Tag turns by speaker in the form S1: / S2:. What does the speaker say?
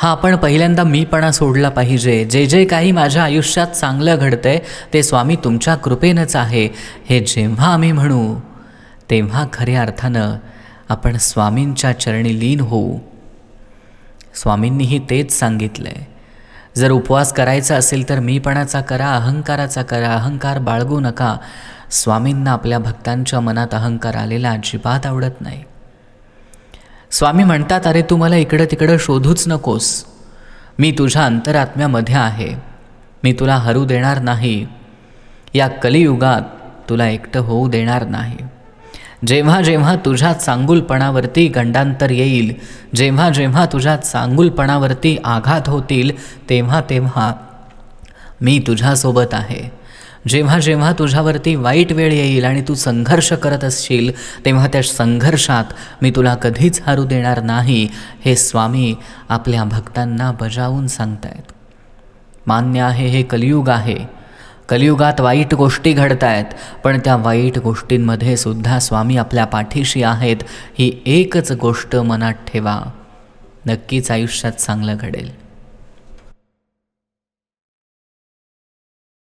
S1: हा आपण पहिल्यांदा मीपणा सोडला पाहिजे. जे जे काही माझ्या आयुष्यात चांगलं घडतंय ते स्वामी तुमच्या कृपेनंच आहे. हे जेव्हा आम्ही म्हणू तेव्हा खऱ्या अर्थानं आपण स्वामींच्या चरणी लीन होऊ. स्वामींनीही तेच सांगितलं आहे जर उपवास करायचा असेल तर मीपणाचा करा अहंकाराचा करा अहंकार बाळगू नका. स्वामींना आपल्या भक्तांच्या मनात अहंकार आलेला अजिबात आवडत नाही. स्वामी म्हणतात अरे तू मला इकडं तिकडं शोधूच नकोस. मी तुझ्या अंतरात्म्यामध्ये आहे. मी तुला हरू देणार नाही. या कलियुगात तुला एकटं होऊ देणार नाही. जेव्हा जेव्हा तुझ्या चांगुलपणावरती गंडांतर येईल जेव्हा जेव्हा तुझ्या चांगुलपणावरती आघात होतील तेव्हा तेव्हा मी तुझ्यासोबत आहे. जेव्हा जेव्हा तुझ्यावरती वाईट वेळ येईल आणि तू संघर्ष करत असशील तेव्हा त्या संघर्षात मी तुला कधीच हरू देणार नाही हे स्वामी आपल्या भक्तांना बजावून सांगतायत. मान्य आहे हे कलियुग आहे. कलियुगात वाईट गोष्टी घडत आहेत पण त्या वाईट गोष्टींमध्ये सुद्धा स्वामी आपल्या पाठीशी आहेत ही एकच गोष्ट मनात ठेवा. नक्कीच आयुष्यात चांगलं घडेल.